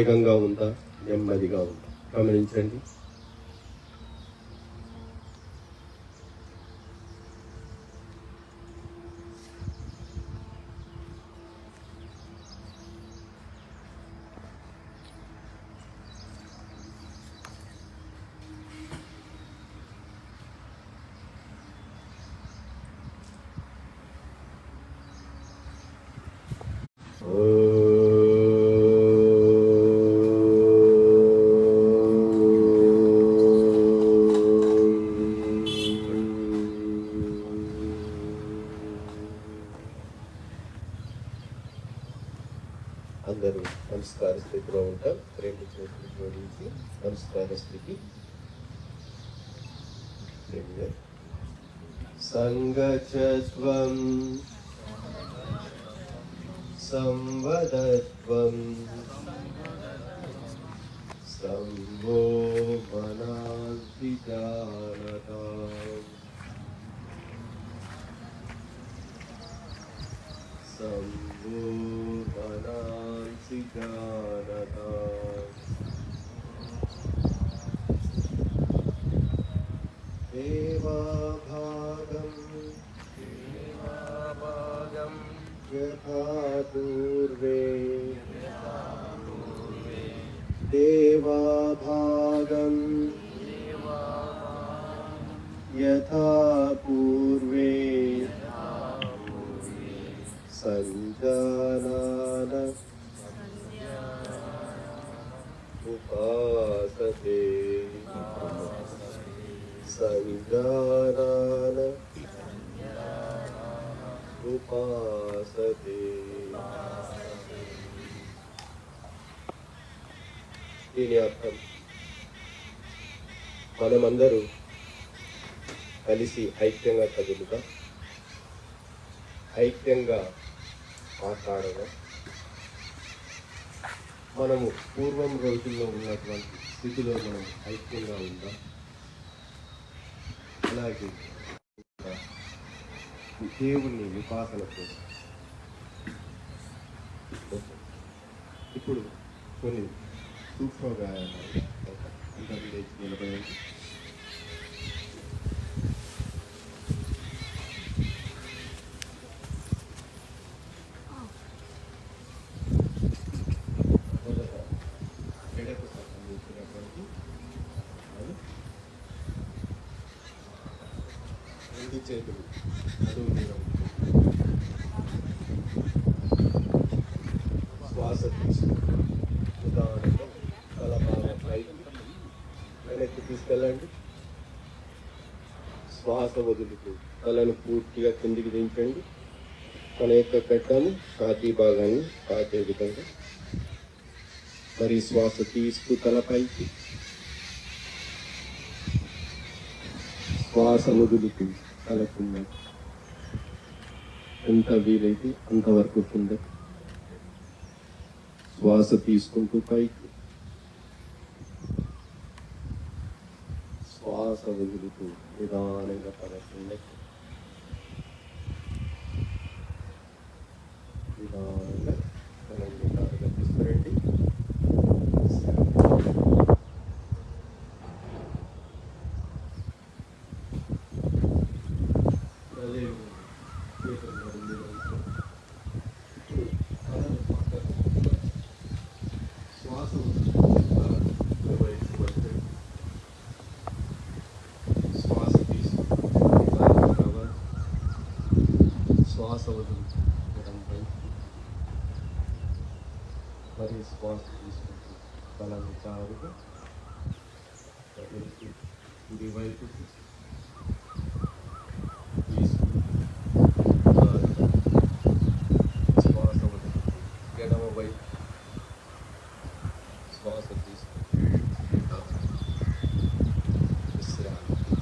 వేగంగా ఉందా నెమ్మదిగా ఉందా గమనించండి. అందరూ నమస్కార స్థితిలో ఉంటాం. రెండు చేతులు జోడించి నమస్కార స్థితి. సంగచత్వం సంవదత్వం సంభో మనాంతి జానతా देवाभागं देवाभागं यथा पूर्वे देवाभागं यथा उपासते सञ्जानान उपासते దీని అర్థం మనమందరూ కలిసి ఐక్యంగా కదులుగా ఐక్యంగా మాట్లాడగా మనము పూర్వం రోజుల్లో ఉన్నటువంటి స్థితిలో మనం ఐక్యంగా ఉందాం. అలాగే దేవుణ్ణి ఉపాసన ఇప్పుడు కొన్ని సూక్ష్మ అంతర్లేచి నిలబడి లేచి నిలబడండి మొదట ఎడకు సంబంధించినటువంటి అది రెండు చేతులు నడుము మీద ఉంచుకొని శ్వాస తీసుకుంటూ ఉదాహరణగా తల బాగా పైకి వెనక్కి తీసుకెళ్ళండి శ్వాస వదులుతూ తలను పూర్తిగా కిందికి దించండి మన యొక్క గడ్డను ఛాతీ భాగాన్ని తాకే విధంగా మరి శ్వాస తీస్తూ తలపైకి శ్వాస వదులుతూ తల కింద ఎంత వీలైతే అంతవరకు కింద శ్వాస తీసుకుంటూ పైకి. శ్వాస వదులుతూ నిదానంగా శ్వాస వదులుతూ ఎడమ వైపు మరి శ్వాస తీసుకుంటూ తలను చారుగా వదిలికి కుడి వైపు శ్వాస వదులుతూ ఎడమ వైపు శ్వాస తీసుకుంటూ విశ్రాంతి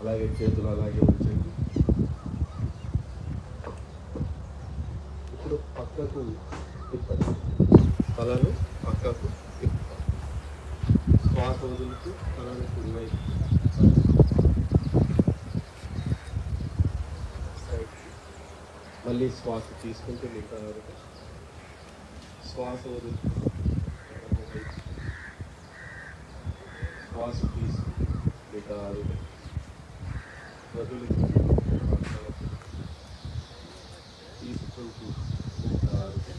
అలాగే చేతులు అలాగే మళ్ళీ శ్వాస తీసుకుంటూ మిగతా వరకు శ్వాస వదులు శ్వాస తీసు నిటారుగా వదులు తీసుకుంటూ నిటారుగా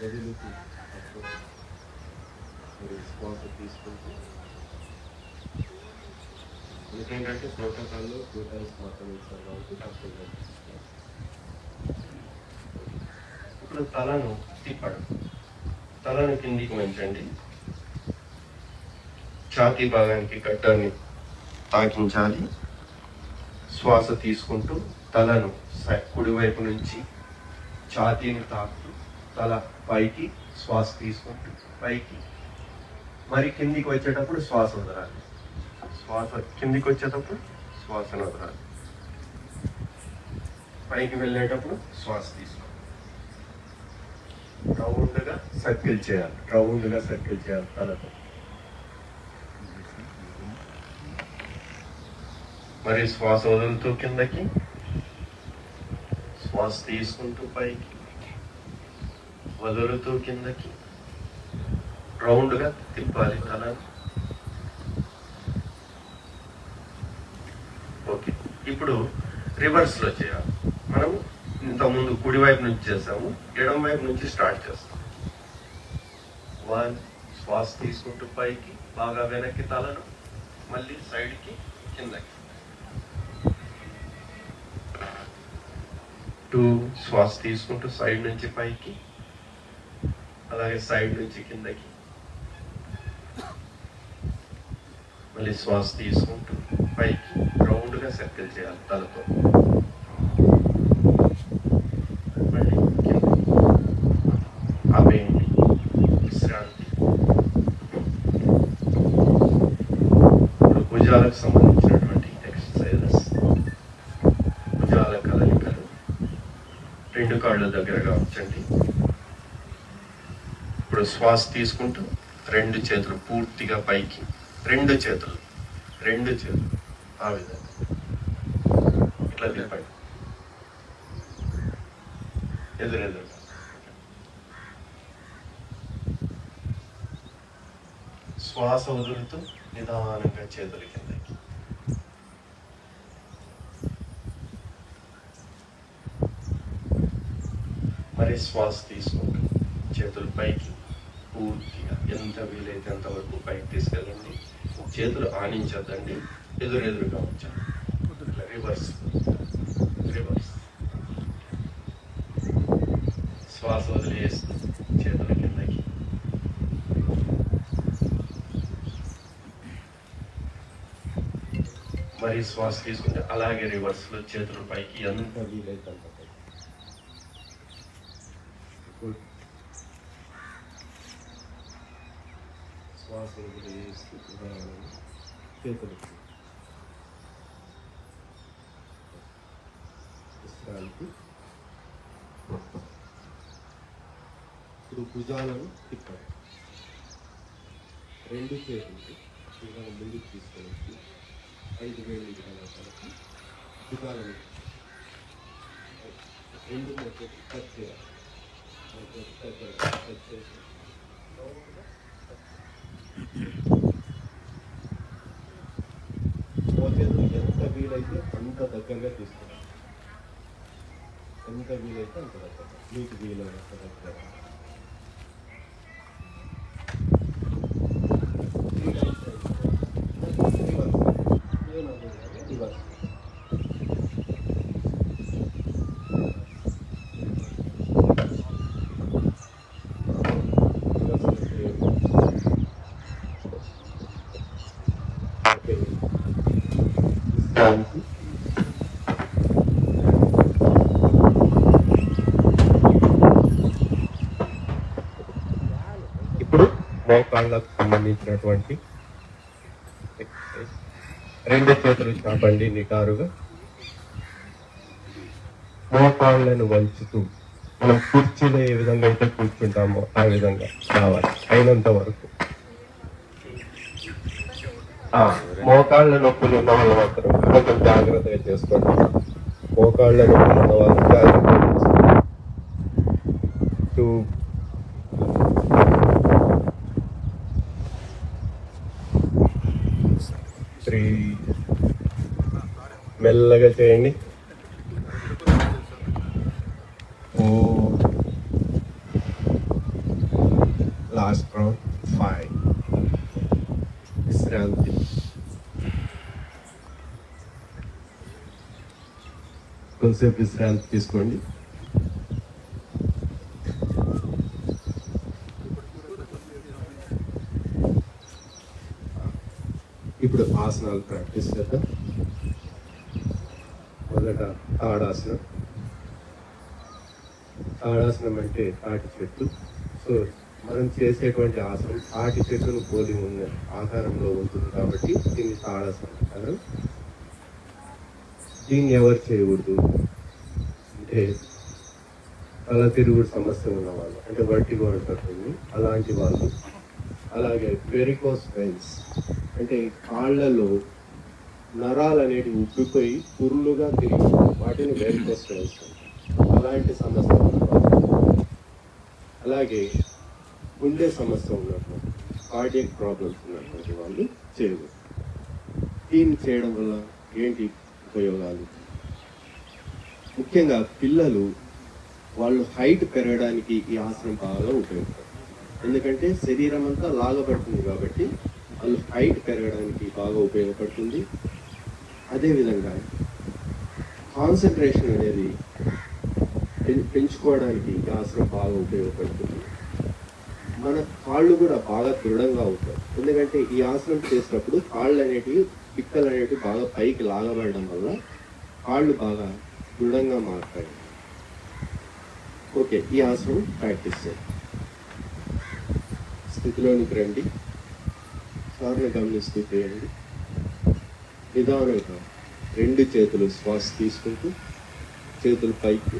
వదులుతూ అప్పుడు మరి శ్వాస తీసుకుంటూ ఎందుకంటే ప్రోటోకాల్లో టూ టైమ్స్ మాత్రమే ఇస్తారు కాబట్టి తప్పకుండా ఇప్పుడు తలను తిప్పడం తలను కిందికి వెంచండి ఛాతీ భాగానికి గడ్డాన్ని తాకించాలి. శ్వాస తీసుకుంటూ తలను కుడివైపు నుంచి ఛాతీని తాకుతూ తల పైకి శ్వాస తీసుకుంటూ పైకి. మరి కిందికి వచ్చేటప్పుడు శ్వాస వదలాలి. శ్వాస కిందికి వచ్చేటప్పుడు శ్వాసను వదలాలి. పైకి వెళ్ళేటప్పుడు శ్వాస తీసుకుంటాం రౌండ్గా సర్కిల్ చేయాలి. రౌండ్గా సర్కిల్ చేయాలి తలతో మరి శ్వాస వదులుతూ కిందకి. శ్వాస తీసుకుంటూ పైకి. వదులుతూ కిందకి. రౌండ్గా తిప్పాలి తల ఓకే. ఇప్పుడు రివర్స్లో చేయాలి. ఇంతకుముందు కుడి వైపు నుంచి చేసాము ఎడం వైపు నుంచి స్టార్ట్ చేస్తాం. వన్ శ్వాస తీసుకుంటూ పైకి బాగా వెనక్కి తలను మళ్ళీ సైడ్కి కిందకి. టూ శ్వాస తీసుకుంటూ సైడ్ నుంచి పైకి అలాగే సైడ్ నుంచి కిందకి. మళ్ళీ శ్వాస తీసుకుంటూ పైకి రౌండ్గా సర్కిల్ చేయాలి తలతో మళ్ళీ కిందకి ఆపేయండి విశ్రాంతి ఇప్పుడు భుజాలకు సంబంధించినటువంటి ఎక్సర్సైజెస్ భుజాల కదలికలు రెండు కాళ్ళ దగ్గరగా ఉంచండి. ఇప్పుడు శ్వాస తీసుకుంటూ రెండు చేతులు పూర్తిగా పైకి రెండు చేతులు రెండు చేతులు ఆ విధంగా. ఇట్లా తిప్పండి. ఎదురెదురు శ్వాస వదులుతూ నిదానంగా చేతుల కింద మరి శ్వాస తీసుకోండి చేతులు పైకి పూర్తిగా ఎంత వీలైతే అంతవరకు పైకి తీసుకెళ్ళండి. చేతులు ఆనించద్దండి. ఎదురెదురుగా ఉంచండి. రివర్స్ రివర్స్ శ్వాస వదిలేస్తూ చేతుల కిందకి. మరి శ్వాస తీసుకుంటే అలాగే రివర్స్లో చేతులు పైకి ఎంత ఎంత వీలైతే అంత పైకి. ఇప్పుడు విశ్రాంతి ఇప్పుడు భుజాలను తిప్పాలి రెండు చేతులు భుజాలను ముందుకు తీసుకొని ఐదు వేలు వరకు భుజాలను రెండు మధ్య కట్ చేయాలి కట్ చేసి మోచేతులు ఎంత ఎంత దగ్గరగా తీసుకోవాలి ఎంత వీలైతే అంత దగ్గర మీకు వీలైనంత దగ్గర రివర్స్ విశ్రాంతి ఇప్పుడు మోకాళ్ళకు సంబంధించినటువంటి రెండు చేతులు చాపండి నిటారుగా. మోకాళ్ళను వంచుతూ మనం కుర్చీలో ఏ విధంగా అయితే కూర్చుంటామో ఆ విధంగా రావాలి. అయినంత వరకు. మోకాళ్ళ నొప్పులు ఉన్న వాళ్ళు మాత్రం కొంచెం జాగ్రత్తగా చేసుకోండి. మోకాళ్ళ నొప్పులు ఉన్న వాళ్ళు జాగ్రత్తగా చేసుకోండి టూ మెల్లగా చేయండి. ఓ. లాస్ట్ రౌండ్ ఫైవ్ విశ్రాంతి కొంతసేపు విశ్రాంతి తీసుకోండి. ఇప్పుడు ఆసనాలు ప్రాక్టీస్ చేద్దాం. మొదట తాడాసనం తాడాసనం అంటే తాటి చెట్టు. సో మనం చేసేటువంటి ఆసనం తాటి చెట్టును పోలి ఉన్న ఆకారంలో ఉంటుంది కాబట్టి దీన్ని తాడాసనం అంటారు. దీన్ని ఎవరు చేయకూడదు? అంటే తల తిరుగుడు సమస్య ఉన్న వాళ్ళు అంటే వట్టి అంటుంది అలాంటి వాళ్ళు. అలాగే వెరికోస్ వెయిన్స్ అంటే కాళ్ళలో నరాలు అనేటివి ఉబ్బిపోయి పురులుగా తిరిగి వాటిని వెరికోస్ అలాంటి సమస్య అలాగే గుండె సమస్య ఉన్నటువంటి కార్డియక్ ప్రాబ్లమ్స్ ఉన్నటువంటి వాళ్ళు చేయకూడదు. దీన్ని చేయడం వల్ల ఏంటి ఉపయోగాలు? ముఖ్యంగా పిల్లలు వాళ్ళు హైట్ పెరగడానికి ఈ ఆసనం బాగా ఉపయోగపడుతుంది. ఎందుకంటే శరీరం అంతా లాగబడుతుంది కాబట్టి వాళ్ళు హైట్ పెరగడానికి బాగా ఉపయోగపడుతుంది. అదేవిధంగా కాన్సన్ట్రేషన్ అనేది పెంచుకోవడానికి ఈ ఆసనం బాగా ఉపయోగపడుతుంది. మన కాళ్ళు కూడా బాగా దృఢంగా అవుతాయి. ఎందుకంటే ఈ ఆసనం చేసినప్పుడు కాళ్ళు అనేటివి పిక్కలు అనేటివి బాగా పైకి లాగబడడం వల్ల కాళ్ళు బాగా దృఢంగా మారుతాయి. ఓకే ఈ ఆసనం ప్రాక్టీస్ చేయండి స్థితిలోనికి రండి. సార్ని గమనిస్తూ చేయండి. నిదానంగా రెండు చేతులు శ్వాస తీసుకుంటూ చేతులు పైకి